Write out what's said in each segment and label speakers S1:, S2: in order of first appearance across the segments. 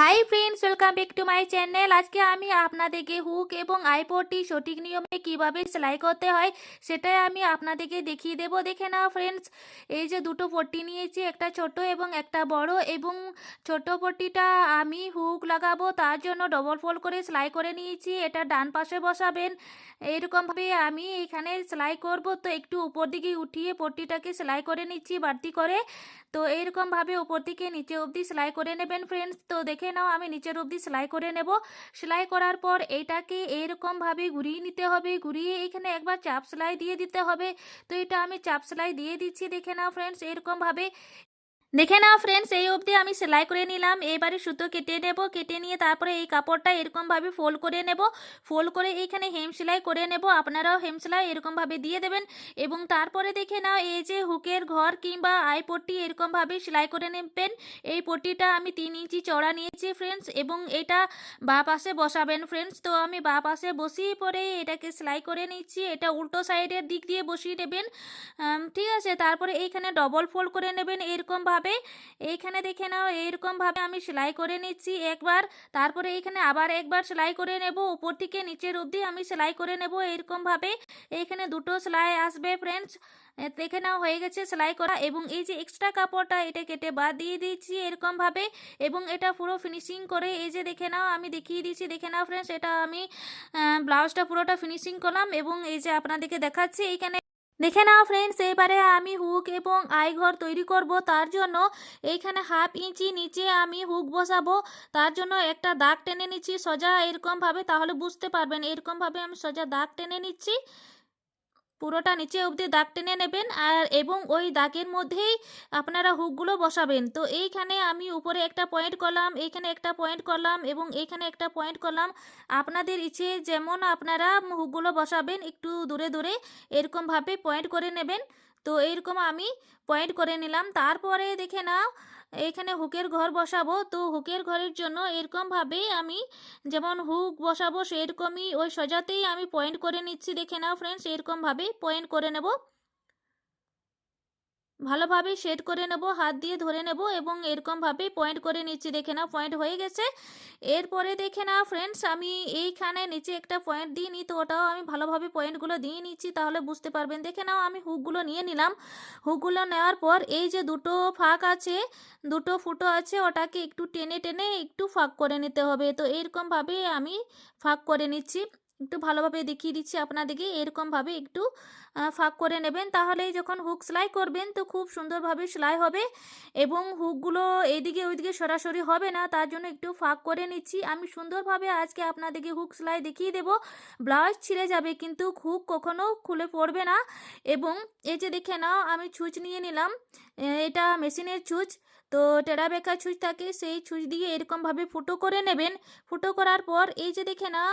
S1: Hi friends welcome back to my channel আজকে আমি আপনাদেরকে হুক এবং আইপোর্টটি সঠিক নিয়মে কীভাবে সেলাই করতে হয়, সেটাই আমি আপনাদেরকে দেখিয়ে দেব। দেখে নাও ফ্রেন্ডস এই যে দুটো পট্টি নিয়েছি, একটা ছোট এবং একটা বড়, এবং ছোট পট্টিটা আমি হুক লাগাবো, তার জন্য ডবল ফোল্ড করে সেলাই করে নিয়েছি। এটা ডান পাশে বসাবেন। এরকমভাবে আমি এখানে সেলাই করব। তো একটু উপর দিকে উঠিয়ে পট্টিটাকে সেলাই করে নিচ্ছি বাড়তি করে। তো এইরকমভাবে উপর থেকে নিচে অবধি সেলাই করে নেবেন ফ্রেন্ডস তো দেখে নাও, আমি নিচের অবধি সেলাই করে নেব। সেলাই করার পর এইটাকে এইরকমভাবে ঘুরিয়ে নিতে হবে। ঘুরিয়ে এখানে একবার চাপ সেলাই দিয়ে দিতে হবে। তো এটা আমি চাপ সেলাই দিয়ে দিচ্ছি, দেখে নাও ফ্রেন্ডস এরকমভাবে দেখে নাও ফ্রেন্ডস এই অবধি আমি সেলাই করে নিলাম। এবারে সুতো কেটে নেব, কেটে নিয়ে তারপরে এই কাপড়টা এরকমভাবে ফোল্ড করে নেব। ফোল্ড করে এইখানে হেম সেলাই করে নেব। আপনারাও হেম সেলাই এরকমভাবে দিয়ে দেবেন। এবং তারপরে দেখে নাও, এই যে হুকের ঘর কিংবা আই পট্টি এরকমভাবে সেলাই করে নেবেন। এই পট্টিটা আমি তিন ইঞ্চি চড়া নিয়েছি ফ্রেন্ডস এবং এটা বা পাশে বসাবেন ফ্রেন্ডস তো আমি বা পাশে বসিয়ে পরে এটাকে সেলাই করে নিচ্ছি। এটা উল্টো সাইডের দিক দিয়ে বসিয়ে নেবেন। ঠিক আছে? তারপরে এইখানে ডবল ফোল্ড করে নেবেন। এরকমভাবে এইখানে দেখে নাও এইরকমভাবে আমি সেলাই করে নিচ্ছি একবার। তারপরে এইখানে আবার একবার সেলাই করে নেব। উপর থেকে নিচের অবধি আমি সেলাই করে নেব এরকমভাবে এইখানে দুটো সেলাই আসবে ফ্রেন্ডস দেখে নাও, হয়ে গেছে সেলাই করা। এবং এই যে এক্সট্রা কাপড়টা এটা কেটে বাদ দিয়ে দিচ্ছি এরকমভাবে এবং এটা পুরো ফিনিশিং করে এই যে দেখে নাও, আমি দেখিয়ে দিচ্ছি। দেখে নাও ফ্রেন্ডস এটা আমি ব্লাউজটা পুরোটা ফিনিশিং করলাম। এবং এই যে আপনাদেরকে দেখাচ্ছি, এইখানে দেখে নাও ফ্রেন্ডস এবারে আমি হুক এবং আই ঘর তৈরি করব। তার জন্য এইখানে হাফ ইঞ্চি নিচে আমি হুক বসাবো। তার জন্য একটা দাগ টেনে নিচ্ছি, সোজা এরকমভাবে, তাহলে বুঝতে পারবেন এরকমভাবে আমি সোজা দাগ টেনে নিচ্ছি। পুরোটা নিচে অবধি দাগ টেনে নেবেন আর এবং ওই দাগের মধ্যেই আপনারা হুকগুলো বসাবেন। তো এইখানে আমি উপরে একটা পয়েন্ট করলাম, এইখানে একটা পয়েন্ট করলাম এবং এইখানে একটা পয়েন্ট করলাম। আপনাদের ইচ্ছে যেমন আপনারা হুকগুলো বসাবেন, একটু দূরে দূরে এরকমভাবে পয়েন্ট করে নেবেন। তো এইরকম আমি পয়েন্ট করে নিলাম। তারপরে দেখে নাও এইখানে হুকের ঘর বসাবো। তো হুকের ঘরের জন্য এরকমভাবে আমি যেমন হুক বসাবো, সেরকমই ওই সজাতেই আমি পয়েন্ট করে নিচ্ছি। দেখে নাও ফ্রেন্ডস এরকমভাবে পয়েন্ট করে নেব। ভালোভাবে সেট করে নেব, হাত দিয়ে ধরে নেব এবং এরকমভাবে পয়েন্ট করে নিচ্ছি। দেখে নাও পয়েন্ট হয়ে গেছে। এরপরে দেখে নাও ফ্রেন্ডস আমি এইখানে নিচে একটা পয়েন্ট দিয়ে নিই, তো ওটাও আমি ভালোভাবে পয়েন্টগুলো দিয়ে নিচ্ছি, তাহলে বুঝতে পারবেন। দেখে নাও, আমি হুকগুলো নিয়ে নিলাম। হুকগুলো নেওয়ার পর এই যে দুটো ফাঁক আছে, দুটো ফুটো আছে, ওটাকে একটু টেনে টেনে একটু ফাঁক করে নিতে হবে। তো এরকমভাবে আমি ফাঁক করে নিচ্ছি। একটু ভালোভাবে দেখিয়ে দিচ্ছি আপনাদেরকে, এরকমভাবে একটু ফাঁক করে নেবেন। তাহলেই যখন হুক সেলাই করবেন তো খুব সুন্দরভাবে সেলাই হবে এবং হুকগুলো এইদিকে ওইদিকে সরাসরি হবে না, তার জন্য একটু ফাঁক করে নিচ্ছি। আমি সুন্দরভাবে আজকে আপনাদেরকে হুক সেলাই দেখিয়ে দেবো। ব্লাউজ ছিঁড়ে যাবে কিন্তু হুক কখনো খুলে পড়বে না এবং এই যে দেখে নাও, আমি ছুঁচ নিয়ে নিলাম। এটা মেশিনের ছুঁচ। তো টেরা বেঁকা ছুঁচ থাকে সেই ছুঁচ দিয়ে এরকমভাবে ফুটো করে নেবেন। ফুটো করার পর এই যে দেখে না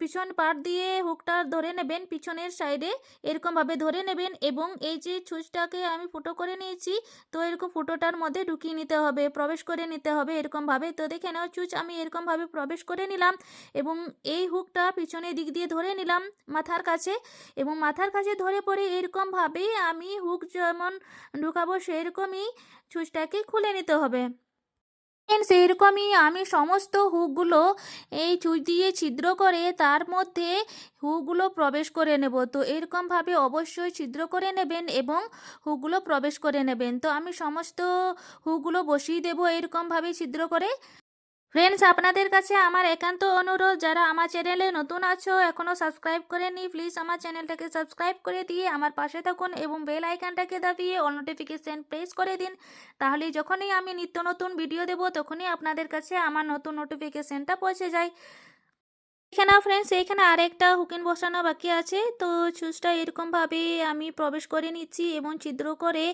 S1: পিছন পাট দিয়ে হুকটা ধরে নেবেন, পিছনের সাইডে এরকমভাবে ধরে নেবেন এবং এই যে ছুঁচটাকে আমি ফুটো করে নিয়েছি, তো এরকম ফুটোটার মধ্যে ঢুকিয়ে নিতে হবে, প্রবেশ করে নিতে হবে এরকমভাবে। তো দেখে নাও চুচ, আমি এরকমভাবে প্রবেশ করে নিলাম এবং এই হুকটা পিছনের দিক দিয়ে ধরে নিলাম মাথার কাছে এবং মাথার কাছে ধরে পরে এরকমভাবেই আমি হুক যেমন ঢুকাবো সেরকমই ছুঁচটাকে খুলে নিতে হবে। সেরকমই আমি সমস্ত হুকগুলো এই ছুঁচ দিয়ে ছিদ্র করে তার মধ্যে হুকগুলো প্রবেশ করে নেব। তো এরকমভাবে অবশ্যই ছিদ্র করে নেবেন এবং হুকগুলো প্রবেশ করে নেবেন। তো আমি সমস্ত হুকগুলো বসিয়ে দেবো এরকমভাবে ছিদ্র করে। ফ্রেন্ডস আপনাদের কাছে আমার একান্ত অনুরোধ, যারা আমার চ্যানেলে নতুন আছো এখনও সাবস্ক্রাইব করেনি প্লিজ আমার চ্যানেলটাকে সাবস্ক্রাইব করে দিয়ে আমার পাশে থাকুন এবং বেল আইকনটাকে দাবিয়ে অল নোটিফিকেশান প্রেস করে দিন। তাহলে যখনই আমি নিত্য নতুন ভিডিও দেব, তখনই আপনাদের কাছে আমার নতুন নোটিফিকেশানটা পৌঁছে যায়। এখানে ফ্রেন্ডস এখানে আরেকটা হুকিন বসানো বাকি আছে। তো চুজটা এরকমভাবে আমি প্রবেশ করে নিচ্ছি এবং ছিদ্র করে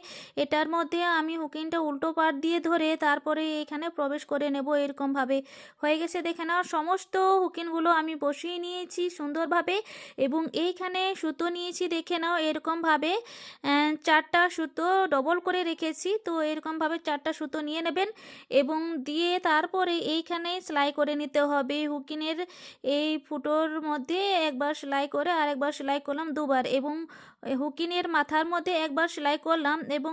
S1: এটার মধ্যে আমি হুকিনটা উল্টো পাট দিয়ে ধরে তারপরে এখানে প্রবেশ করে নেব এরকমভাবে। হয়ে গেছে, দেখে নাও, সমস্ত হুকিনগুলো আমি বসিয়ে নিয়েছি সুন্দরভাবে এবং এইখানে সুতো নিয়েছি, দেখে নাও, এরকমভাবে চারটা সুতো ডবল করে রেখেছি। তো এরকমভাবে চারটা সুতো নিয়ে নেবেন এবং দিয়ে তারপরে এইখানে সেলাই করে নিতে হবে। হুকিনের এই ফুটোর মধ্যে একবার সেলাই করে আরেকবার সেলাই করলাম দুবার এবং হুকিনের মাথার মধ্যে একবার সেলাই করলাম এবং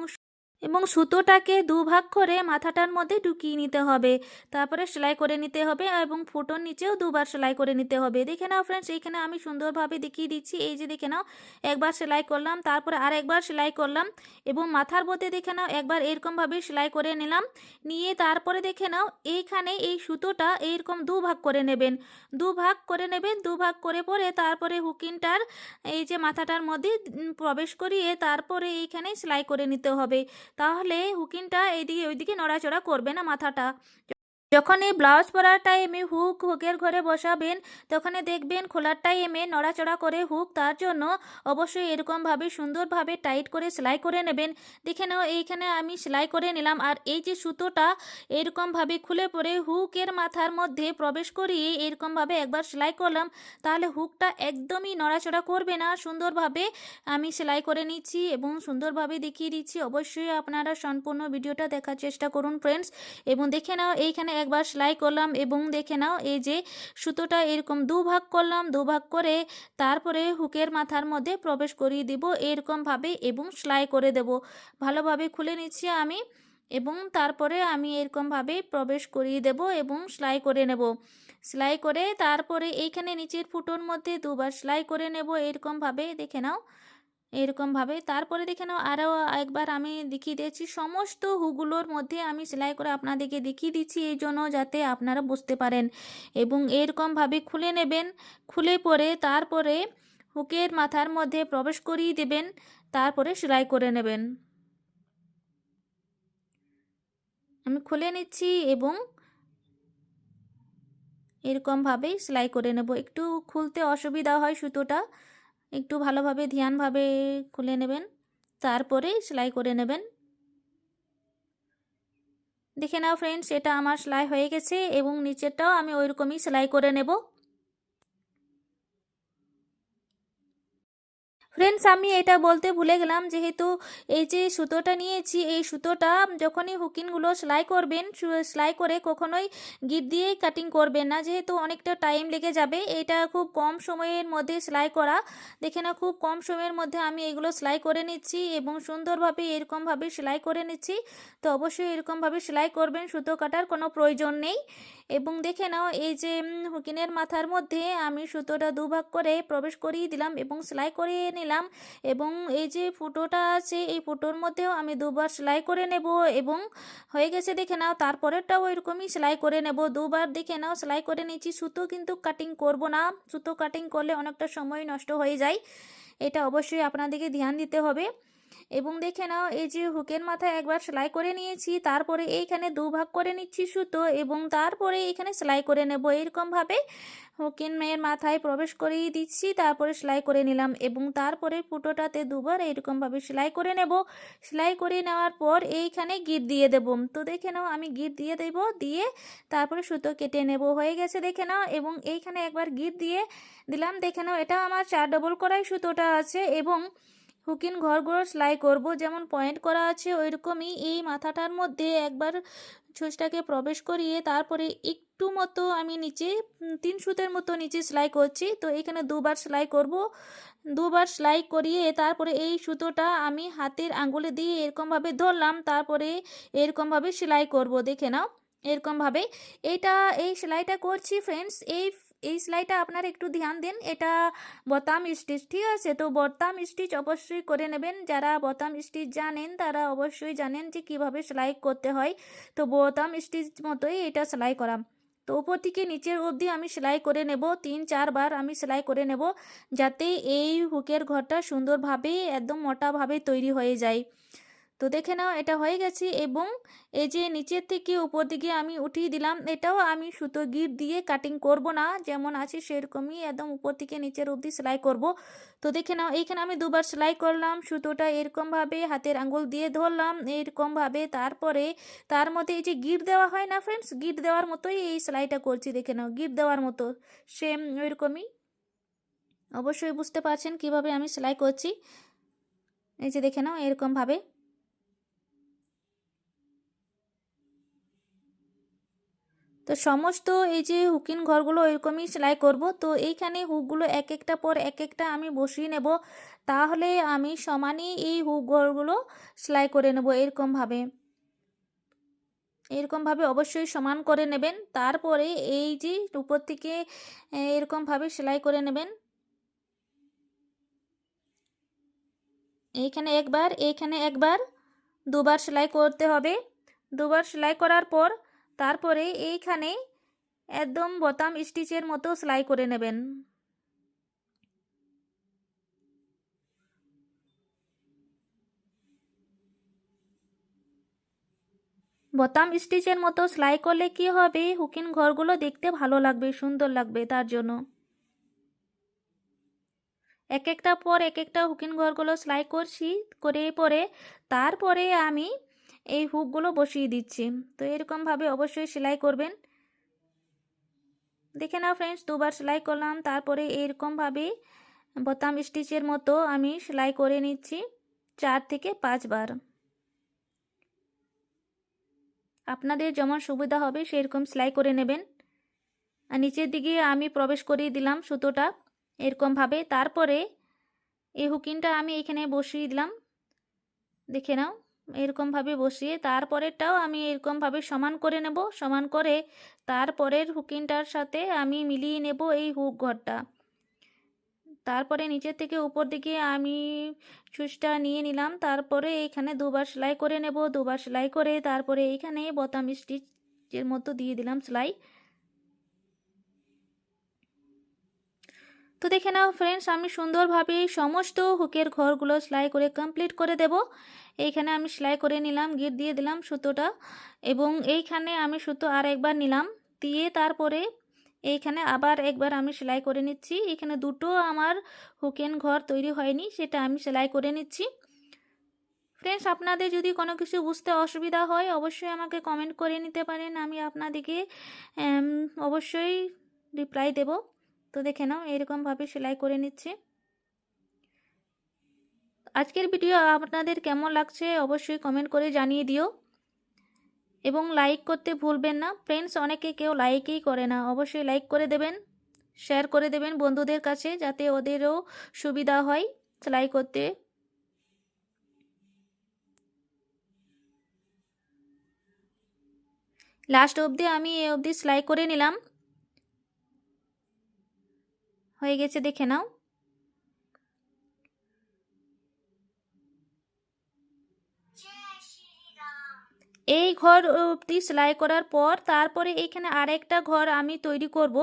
S1: এবং সুতোটাকে দুভাগ করে মাথাটার মধ্যে ঢুকিয়ে নিতে হবে। তারপরে সেলাই করে নিতে হবে এবং ফুটোর নিচেও দুবার সেলাই করে নিতে হবে। দেখে নাও ফ্রেন্ডস এইখানে আমি সুন্দরভাবে দেখিয়ে দিচ্ছি। এই যে দেখে নাও, একবার সেলাই করলাম, তারপরে আর একবার সেলাই করলাম এবং মাথার মধ্যে দেখে নাও, একবার এরকমভাবে সেলাই করে নিলাম। নিয়ে তারপরে দেখে নাও, এইখানে এই সুতোটা এইরকম দু ভাগ করে নেবেন। দু ভাগ করে নেবেন দু ভাগ করে পরে তারপরে হুকিনটার এই যে মাথাটার মধ্যে প্রবেশ করিয়ে তারপরে এইখানে সেলাই করে নিতে হবে। তাহলে হুকিনটা এইদিকে ওইদিকে নড়াচড়া করবে না মাথাটা। যখন এই ব্লাউজ পরার টাইমে হুক হুকের ঘরে বসাবেন তখন দেখবেন খোলার টাইমে নড়াচড়া করে হুক, তার জন্য অবশ্যই এরকমভাবে সুন্দরভাবে টাইট করে সেলাই করে নেবেন। দেখে নাও, এইখানে আমি সেলাই করে নিলাম আর এই যে সুতোটা এরকমভাবে খুলে পরে হুকের মাথার মধ্যে প্রবেশ করিয়ে এরকমভাবে একবার সেলাই করলাম, তাহলে হুকটা একদমই নড়াচড়া করবে না। সুন্দরভাবে আমি সেলাই করে নিচ্ছি এবং সুন্দরভাবে দেখিয়ে দিচ্ছি। অবশ্যই আপনারা সম্পূর্ণ ভিডিওটা দেখার চেষ্টা করুন ফ্রেন্ডস এবং দেখে নাও, এইখানে একবার সেলাই করলাম এবং দেখে নাও, এই যে সুতোটা এরকম দু ভাগ করলাম, দু ভাগ করে তারপরে হুকের মাথার মধ্যে প্রবেশ করিয়ে দিব এরকমভাবে এবং সেলাই করে দেব। ভালোভাবে খুলে নিচ্ছি আমি এবং তারপরে আমি এরকমভাবে প্রবেশ করিয়ে দেব এবং সেলাই করে নেব। সেলাই করে তারপরে এইখানে নিচের ফুটোর মধ্যে দুবার সেলাই করে নেব এরকমভাবে দেখে নাও। এরকমভাবে তারপরে দেখে নাও, আরও একবার আমি দেখিয়ে দিয়েছি, সমস্ত হুগুলোর মধ্যে আমি সেলাই করে আপনাদেরকে দেখিয়ে দিচ্ছি এই জন্য যাতে আপনারা বুঝতে পারেন। এবং এরকমভাবে খুলে নেবেন, খুলে পরে তারপরে হুকের মাথার মধ্যে প্রবেশ করিয়ে দেবেন, তারপরে সেলাই করে নেবেন। আমি খুলে নিচ্ছি এবং এরকমভাবেই সেলাই করে নেব। একটু খুলতে অসুবিধা হয় সুতোটা। একটু ভালোভাবে ধ্যানভাবে খুলে নেবেন, তারপরে সেলাই করে নেবেন। দেখে নাও ফ্রেন্ডস এটা আমার সেলাই হয়ে গেছে এবং নিচেরটাও আমি ওইরকমই সেলাই করে নেব। ফ্রেন্ডস আমি এটা বলতে ভুলে গেলাম, যেহেতু এই যে সুতোটা নিয়েছি, এই সুতোটা যখনই হুকিনগুলো সেলাই করবেন সেলাই করে কখনোই গিট দিয়ে কাটিং করবেন না, যেহেতু অনেকটা টাইম লেগে যাবে। এটা খুব কম সময়ের মধ্যে সেলাই করা। দেখে না খুব কম সময়ের মধ্যে আমি এগুলো সেলাই করে নিচ্ছি এবং সুন্দরভাবে এরকমভাবে সেলাই করে নিচ্ছি। তো অবশ্যই এরকমভাবে সেলাই করবেন, সুতো কাটার কোনো প্রয়োজন নেই। এবং দেখে নাও, এই যে হুকিনের মাথার মধ্যে আমি সুতোটা দুভাগ করে প্রবেশ করিয়ে দিলাম এবং সেলাই করিয়ে নিলাম এবং এই যে ফুটোটা আছে, এই ফুটোর মধ্যেও আমি দুবার সেলাই করে নেব এবং হয়ে গেছে দেখে নাও, তারপরেরটাও ওইরকমই সেলাই করে নেব। দুবার দেখে নাও, সেলাই করে নিচ্ছি সুতো কিন্তু কাটিং করব না। সুতো কাটিং করলে অনেকটা সময় নষ্ট হয়ে যায়। এটা অবশ্যই আপনাদেরকে ধ্যান দিতে হবে। এবং দেখে নাও, এই যে হুকের মাথায় একবার সেলাই করে নিয়েছি, তারপরে এইখানে দু ভাগ করে নিচ্ছি সুতো এবং তারপরে এখানে সেলাই করে নেব। এরকমভাবে হুকিন মেয়ের মাথায় প্রবেশ করিয়ে দিচ্ছি, তারপরে সেলাই করে নিলাম এবং তারপরে ফুটোটাতে দুবার এরকমভাবে সেলাই করে নেব। সেলাই করে নেওয়ার পর এইখানে গিট দিয়ে দেব। তো দেখে নাও, আমি গিট দিয়ে দেব, দিয়ে তারপরে সুতো কেটে নেব। হয়ে গেছে দেখে নাও, এবং এইখানে একবার গিট দিয়ে দিলাম। দেখে নাও এটা আমার চার ডবল করাই সুতোটা আছে এবং হুকিন ঘরগুলো সেলাই করব, যেমন পয়েন্ট করা আছে, ওইরকমই এই মাথাটার মধ্যে একবার ছুঁচটাকে প্রবেশ করিয়ে তারপরে একটু মতো আমি নিচে তিন সুতের মতো নিচে সেলাই করছি। তো এখানে দুবার সেলাই করব, দুবার সেলাই করিয়ে তারপরে এই সুতোটা আমি হাতের আঙ্গুলে দিয়ে এরকমভাবে ধরলাম, তারপরে এরকমভাবে সেলাই করব, দেখে নাও। এরকমভাবে। এটা এই সেলাইটা করছি ফ্রেন্ডস এই এই সেলাইটা আপনারা একটু ধ্যান দিন, এটা বোতাম স্টিচ ঠিক আছে, তো বোতাম স্টিচ অবশ্যই করে নেবেন। যারা বোতাম স্টিচ জানেন, তারা অবশ্যই জানেন যে কীভাবে সেলাই করতে হয়। তো বোতাম স্টিচ মতোই এটা সেলাই করা। তো উপর থেকে নিচের অবধি আমি সেলাই করে নেব, তিন চারবার আমি সেলাই করে নেব, যাতে এই হুকের ঘরটা সুন্দরভাবে, একদম মোটাভাবে তৈরি হয়ে যায়। তো দেখে নাও, এটা হয়ে গেছে এবং এই যে নিচের থেকে উপর দিকে আমি উঠিয়ে দিলাম, এটাও আমি সুতো গিট দিয়ে কাটিং করব না, যেমন আছে সেরকমই একদম উপর থেকে নিচের অবধি সেলাই করব। তো দেখে নাও, এইখানে আমি দুবার সেলাই করলাম, সুতোটা এরকমভাবে হাতের আঙ্গুল দিয়ে ধরলাম, এরকমভাবে তারপরে তার মধ্যে এই যে গিট দেওয়া হয় না ফ্রেন্ডস গিট দেওয়ার মতোই এই সেলাইটা করছি, দেখে নাও, গিট দেওয়ার মতো সেম ওইরকমই। অবশ্যই বুঝতে পারছেন কীভাবে আমি সেলাই করছি। এই যে দেখে নাও, এরকমভাবে। তো সমস্ত এই যে হুকিন ঘরগুলো এরকমই সেলাই করব। তো এইখানে হুকগুলো এক একটা পর এক একটা আমি বসিয়ে নেব। তাহলে আমি সমানই এই হুক ঘরগুলো সেলাই করে নেব এরকমভাবে। এরকমভাবে অবশ্যই সমান করে নেবেন। তারপরে এই যে উপর থেকে এরকমভাবে সেলাই করে নেবেন। এইখানে একবার এইখানে একবার, দুবার সেলাই করতে হবে। দুবার সেলাই করার পর তারপরে এইখানে একদম বোতাম স্টিচের মতো সেলাই করে নেবেন। বোতাম স্টিচের মতো সেলাই করলে কি হবে? হুকিন ঘরগুলো দেখতে ভালো লাগবে, সুন্দর লাগবে তার জন্য। এক একটা পর এক একটা হুকিন ঘরগুলো সেলাই করছি, করে পরে তারপরে আমি এই হুকগুলো বসিয়ে দিচ্ছি। তো এরকমভাবে অবশ্যই সেলাই করবেন। দেখে নাও ফ্রেন্ডস দুবার সেলাই করলাম। তারপরে এরকমভাবে বোতাম স্টিচের মতো আমি সেলাই করে নিচ্ছি চার থেকে পাঁচবার আপনাদের যেমন সুবিধা হবে সেরকম সেলাই করে নেবেন। আর নিচের দিকে আমি প্রবেশ করিয়ে দিলাম সুতোটা এরকমভাবে। তারপরে এই হুকিনটা আমি এখানে বসিয়ে দিলাম। দেখে নাও। এরকমভাবে বসিয়ে তারপরেরটাও আমি এরকমভাবে সমান করে নেব। সমান করে তারপরের হুকিনটার সাথে আমি মিলিয়ে নেব এই হুক ঘরটা। তারপরে নিচের থেকে উপর দিকে আমি সুচটা নিয়ে নিলাম। তারপরে এইখানে দুবার সেলাই করে নেব। দুবার সেলাই করে তারপরে এইখানে বোতাম স্টিচের মতো দিয়ে দিলাম সেলাই। তো দেখে নাও ফ্রেন্ডস, আমি সুন্দরভাবে সমস্ত হুকের ঘরগুলো সেলাই করে কমপ্লিট করে দেব। এইখানে আমি সেলাই করে নিলাম, গিট দিয়ে দিলাম সুতোটা এবং এইখানে আমি সুতো আর একবার নিলাম। দিয়ে তারপরে এইখানে আবার একবার আমি সেলাই করে নিচ্ছি। এখানে দুটো আমার হুকেন ঘর তৈরি হয়নি, সেটা আমি সেলাই করে নিচ্ছি। ফ্রেন্ডস আপনাদের যদি কোনো কিছু বুঝতে অসুবিধা হয়, অবশ্যই আমাকে কমেন্ট করে নিতে পারেন। আমি আপনাদেরকে অবশ্যই রিপ্লাই দেব। তো দেখে নাও, এরকমভাবে সেলাই করে নিচ্ছি। আজকের ভিডিও আপনাদের কেমন লাগছে অবশ্যই কমেন্ট করে জানিয়ে দিও। এবং লাইক করতে ভুলবেন না। ফ্রেন্ডস অনেকে কেউ লাইকই করে না। অবশ্যই লাইক করে দেবেন। শেয়ার করে দেবেন বন্ধুদের কাছে যাতে ওদেরও সুবিধা হয় সেলাই করতে। লাস্ট অবধি আমি এ অবধি সেলাই করে নিলাম। হয়ে গেছে দেখে নাও। এই ঘর অবধি সেলাই করার পর তারপরে এইখানে আরেকটা ঘর আমি তৈরি করব।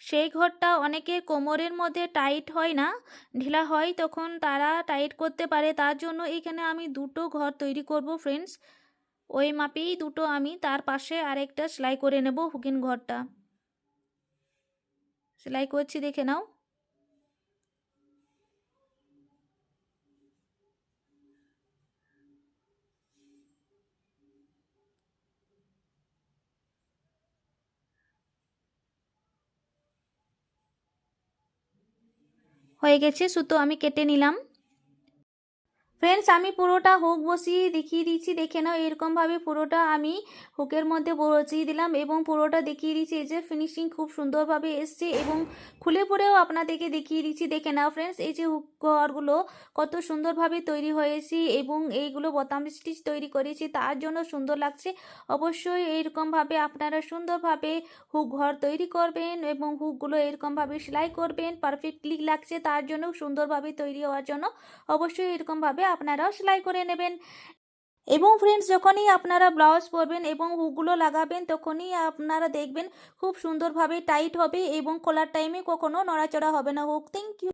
S1: সেই ঘরটা অনেকের কোমরের মধ্যে টাইট হয় না, ঢিলা হয় তখন তারা টাইট করতে পারে। তার জন্য এখানে আমি দুটো ঘর তৈরি করব ফ্রেন্ডস ওই মাপেই দুটো আমি, তার পাশে আরেকটা সেলাই করে নেব হুকিন ঘরটা। সেলাই করছি, দেখে নাও। হয়ে গেছে সুতো আমি কেটে নিলাম। ফ্রেন্ডস আমি পুরোটা হুক বসিয়ে দেখিয়ে দিচ্ছি। দেখে নাও, এরকমভাবে পুরোটা আমি হুকের মধ্যে বসিয়ে দিলাম এবং পুরোটা দেখিয়ে দিচ্ছি। এই যে ফিনিশিং খুব সুন্দরভাবে এসছে এবং খুলে পরেও আপনাদেরকে দেখিয়ে দিচ্ছি। দেখে নাও ফ্রেন্ডস এই যে হুক ঘরগুলো কত সুন্দরভাবে তৈরি হয়েছে এবং এইগুলো বোতাম স্টিচ তৈরি করেছি, তার জন্য সুন্দর লাগছে। অবশ্যই এইরকমভাবে আপনারা সুন্দরভাবে হুক ঘর তৈরি করবেন এবং হুকগুলো এরকমভাবে সেলাই করবেন। পারফেক্টলি লাগছে, তার জন্য সুন্দরভাবে তৈরি হওয়ার জন্য। অবশ্যই এরকমভাবে আপনারাও সেলাই করে নেবেন। এবং ফ্রেন্ডস যখনই আপনারা ব্লাউজ পরবেন এবং হুকগুলো লাগাবেন, তখনই আপনারা দেখবেন খুব সুন্দরভাবে টাইট হবে এবং খোলার টাইমে কখনো নড়াচড়া হবে না। হোক থ্যাংক ইউ